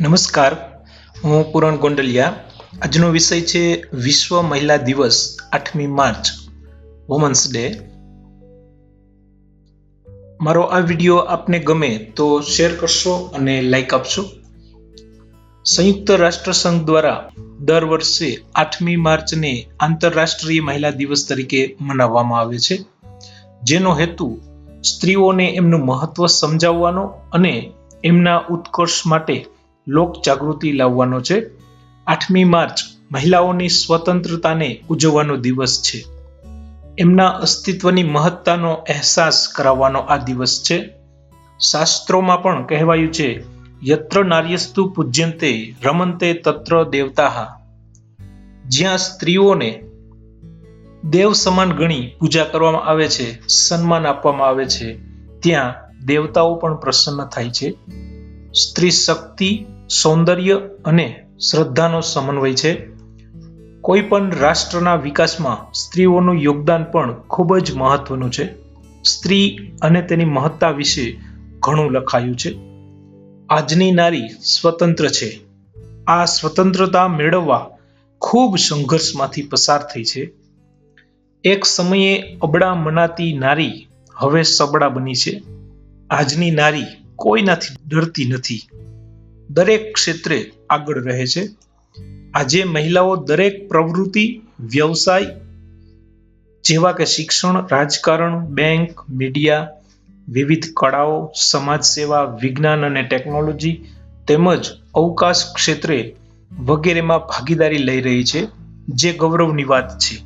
નમસ્કાર, હું પૂરણ ગોંડલિયા. આજનો વિષય છે વિશ્વ મહિલા દિવસ, આઠમી માર્ચ વુમન્સ ડે મારો આ વીડિયો આપને ગમે તો શેર કરશો અને લાઈક આપશો. સંયુક્ત રાષ્ટ્ર સંઘ દ્વારા દર વર્ષે આઠમી માર્ચને આંતરરાષ્ટ્રીય મહિલા દિવસ તરીકે મનાવવામાં આવે છે. જેનો હેતુ સ્ત્રીઓને એમનું મહત્વ સમજાવવાનો અને એમના ઉત્કર્ષ માટે લોક જાગૃતિ લાવવાનો છે. આઠમી માર્ચ મહિલાઓની સ્વતંત્રતાને ઉજવવાનો દિવસ છે. એમના અસ્તિત્વની મહત્તાનો અહેસાસ કરાવવાનો આ દિવસ છે. શાસ્ત્રોમાં પણ કહેવાયું છે, યત્ર નાર્યસ્તુ પૂજ્યંતે રમંતે તત્ર દેવતા. જ્યાં સ્ત્રીઓને દેવ સમાન ગણી પૂજા કરવામાં આવે છે, સન્માન આપવામાં આવે છે, ત્યાં દેવતાઓ પણ પ્રસન્ન થાય છે. સ્ત્રી શક્તિ સૌંદર્ય અને શ્રદ્ધાનો સમન્વય છે. કોઈ પણ રાષ્ટ્રના વિકાસમાં સ્ત્રીઓનું યોગદાન પણ ખૂબ જ મહત્વનું છે. સ્ત્રી અને તેની મહત્તા વિશે ઘણું લખાયું છે. આજની નારી સ્વતંત્ર છે. આ સ્વતંત્રતા મેળવવા ખૂબ સંઘર્ષમાંથી પસાર થઈ છે. એક સમયે અબળા મનાતી નારી હવે સબળા બની છે. આજની નારી કોઈનાથી ડરતી નથી. દરેક ક્ષેત્રે આગળ રહે છે. આજે મહિલાઓ દરેક પ્રવૃત્તિ, વ્યવસાય જેવા કે શિક્ષણ, રાજકારણ બેંક મીડિયા વિવિધ કળાઓ સમાજ સેવા વિજ્ઞાન અને ટેકનોલોજી તેમજ અવકાશ ક્ષેત્રે વગેરેમાં ભાગીદારી લઈ રહી છે, જે ગૌરવની વાત છે.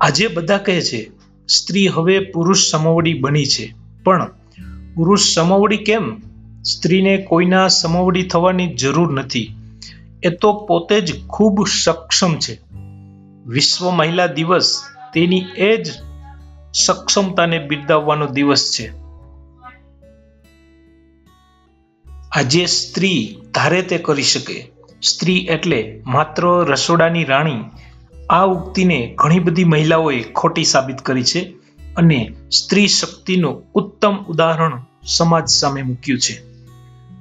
આજે બધા કહે છે, સ્ત્રી હવે પુરુષ સમવડી બની છે. પણ પુરુષ સમવડી કેમ? સ્ત્રીને કોઈના સમવડી થવાની જરૂર નથી. એ તો પોતે જ ખૂબ સક્ષમ છે. વિશ્વ મહિલા દિવસ તેની એ જ સક્ષમતાને બિરદાવવાનો દિવસ છે. આજે સ્ત્રી ધારે તે કરી શકે. સ્ત્રી એટલે માત્ર રસોડાની રાણી. આ ઉક્તિને ઘણી બધી મહિલાઓએ ખોટી સાબિત કરી છે અને સ્ત્રી શક્તિનું ઉત્તમ ઉદાહરણ સમાજ સામે મૂક્યું છે.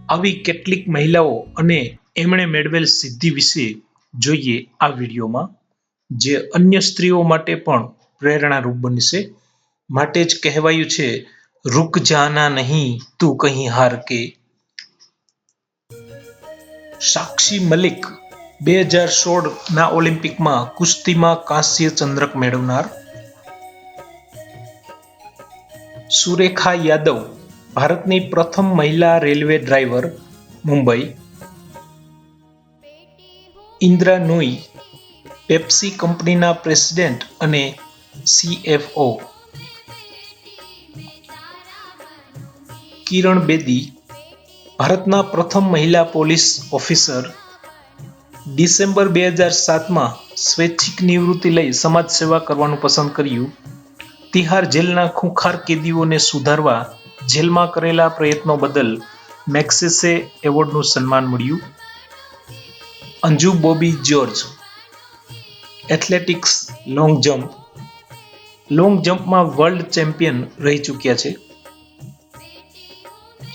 આવી કેટલીક મહિલાઓ અને એમણે મેળવેલ સિદ્ધિ વિશે જોઈએ આ વિડીયોમાં, જે અન્ય સ્ત્રીઓ માટે પણ પ્રેરણારૂપ બનશે. માટે જ કહેવાયું છે, રૂક જાના નહીં, તું કહી હાર કે. સાક્ષી મલિક બે હજાર સોળ ના ઓલિમ્પિકમાં કુસ્તીમાં કાંસ્ય ચંદ્રક મેળવનાર સુરેખા યાદવ ભારતની પ્રથમ મહિલા railway driver, Mumbai. Indra Nooyi, Pepsi કંપનીના પ્રેસિડેન્ટ અને સીએફઓ. કિરણ બેદી, ભારતના પ્રથમ મહિલા પોલીસ ઓફિસર. ડિસેમ્બર બે હજાર સાતમાં સ્વૈચ્છિક નિવૃત્તિ લઈ સમાજ સેવા કરવાનું પસંદ કર્યું. તિહાર જેલના ખૂંખાર કેદીઓને સુધારવા જેલમાં કરેલા પ્રયત્નો બદલ મેક્સેસે એવોર્ડનું સન્માન મળ્યું. Anju Bobby George, athletics long jump long જમ્પમાં world champion રહી ચૂક્યા છે.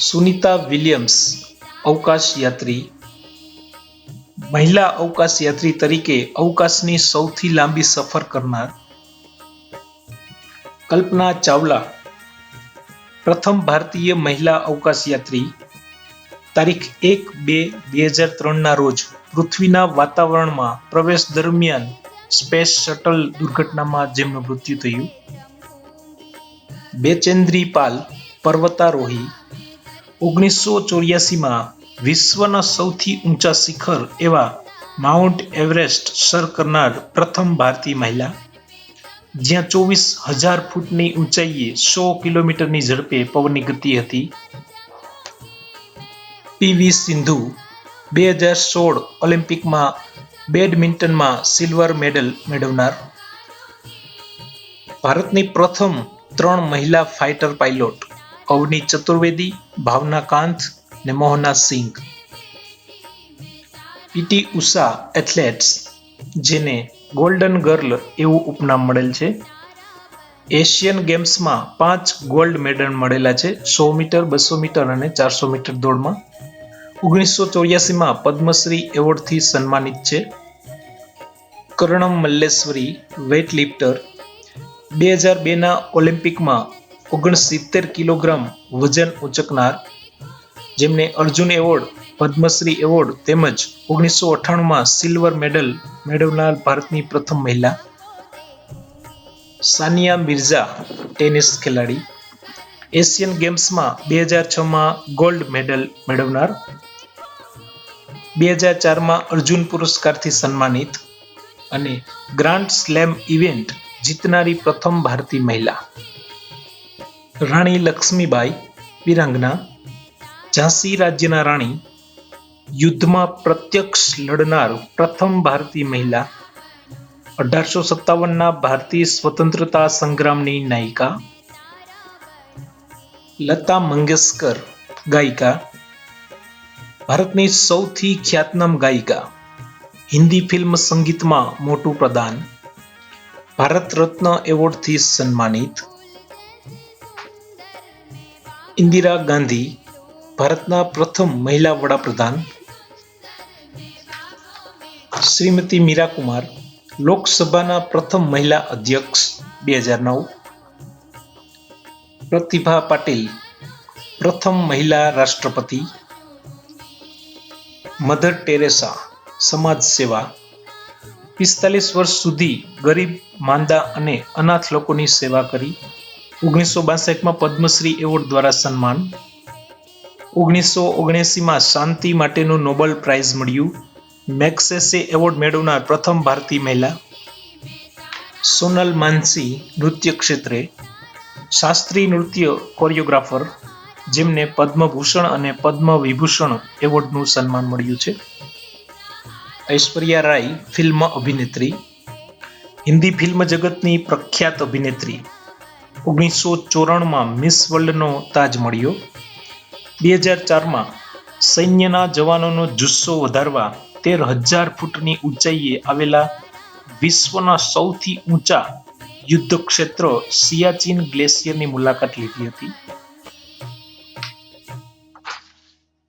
સુનિતા વિલિયમ્સ, અવકાશ યાત્રી, મહિલા અવકાશ યાત્રી તરીકે અવકાશની સૌથી લાંબી સફર કરનાર કલ્પના ચાવલા પ્રથમ ભારતીય મહિલા અવકાશયાત્રી તારીખ એક બે બે હજાર ત્રણના રોજ પૃથ્વીના વાતાવરણમાં પ્રવેશ દરમિયાન સ્પેસ શટલ દુર્ઘટનામાં જેમનું મૃત્યુ થયું. બેચેન્દ્રી પાલ પર્વતારોહી ઓગણીસો ચોર્યાસીમાં વિશ્વના સૌથી ઊંચા શિખર એવા માઉન્ટ એવરેસ્ટ સર કરનાર પ્રથમ ભારતીય મહિલા જ્યાં ચોવીસ હજાર ફૂટની ઊંચાઈએ સો કિલોમીટરની ઝડપે પવનની ગતિ હતી. પીવી સિંધુ બે હજાર સોળ ઓલિમ્પિકમાં બેડમિન્ટનમાં સિલ્વર મેડલ મેળવનાર. ભારતની પ્રથમ ત્રણ મહિલા ફાઇટર પાઇલોટ અવની ચતુર્વેદી, ભાવના કાંત ને મોહના સિંઘ. પીટી ઉષા એથ્લેટ્સ જેને ગોલ્ડન ગર્લ એવું ઉપનામ મળેલ છે. એશિયન ગેમ્સમાં પાંચ ગોલ્ડ મેડલ મળેલા છે. સો મીટર, બસો મીટર અને ચારસો મીટર દોડમાં. ઓગણીસો ચોર્યાસીમાં પદ્મશ્રી એવોર્ડથી સન્માનિત છે. કર્ણમ મલ્લેશ્વરી વેઇટ લિફ્ટર બે હજાર બેના ઓલિમ્પિકમાં ઓગણસિત્તેર કિલોગ્રામ વજન ઉંચકનાર. જેમને અર્જુન એવોર્ડ પદ્મશ્રી એવોર્ડ તેમજ ઓગણીસો અઠ્ઠાણુંમાં સિલ્વર મેડલ મેળવનાર ભારતની પ્રથમ મહિલા. સાનિયા મિર્ઝા, ટેનિસ ખેલાડી. એશિયન ગેમ્સમાં બે હજાર છમાં ગોલ્ડ મેડલ મેળવનાર. બે હજાર ચારમાં અર્જુન પુરસ્કારથી સન્માનિત. અને ગ્રાન્ડ સ્લેમ ઇવેન્ટ જીતનારી પ્રથમ ભારતીય મહિલા. રાણી લક્ષ્મીબાઈ વિરાંગના. ઝાંસી રાજ્યના રાણી યુદ્ધમાં પ્રત્યક્ષ લડનાર પ્રથમ ભારતીય મહિલા, અઢારસો સત્તાવનના ભારતીય સ્વતંત્રતા સંગ્રામની નાયિકા, લતા મંગેશકર ગાયિકા, ભારતની સૌથી ખ્યાતનામ ગાયિકા, હિન્દી ફિલ્મ સંગીતમાં મોટું પ્રદાન, ભારત રત્ન એવોર્ડથી સન્માનિત, ઇન્દિરા ગાંધી, ભારતના પ્રથમ મહિલા વડાપ્રધાન શ્રીમતી મીરા કુમાર લોકસભાના પ્રથમ મહિલા અધ્યક્ષ બે હજાર નવ. પ્રતિભા પાટીલ પ્રથમ મહિલા રાષ્ટ્રપતિ. મધર ટેરેસા સમાજ સેવા. પિસ્તાલીસ વર્ષ સુધી ગરીબ, માંદા અને અનાથ લોકોની સેવા કરી. ઓગણીસો બાસઠમાં પદ્મશ્રી એવોર્ડ દ્વારા સન્માન. ઓગણીસો ઓગણસીમાં શાંતિ માટેનું નોબેલ પ્રાઇઝ મળ્યું. મેક્સેસે એવોર્ડ મેળવનાર પ્રથમ ભારતીય મહિલા સોનલ માનસી નૃત્ય ક્ષેત્રે શાસ્ત્રીય નૃત્ય કોરિયોગ્રાફર, જેમને પદ્મભૂષણ અને પદ્મ વિભૂષણ એવોર્ડનું સન્માન મળ્યું છે. ઐશ્વર્યા રાય ફિલ્મ અભિનેત્રી, હિન્દી ફિલ્મ જગતની પ્રખ્યાત અભિનેત્રી, ઓગણીસો ચોરાણુંમાં મિસ વર્લ્ડનો તાજ મળ્યો. બે હજાર ચારમાં સૈન્યના જવાનોનો જુસ્સો વધારવા તેર હજાર ફૂટની ઊંચાઈએ આવેલા વિશ્વના સૌથી ઊંચા યુદ્ધ ક્ષેત્ર સિયાચીન ગ્લેશિયરની મુલાકાત લીધી હતી.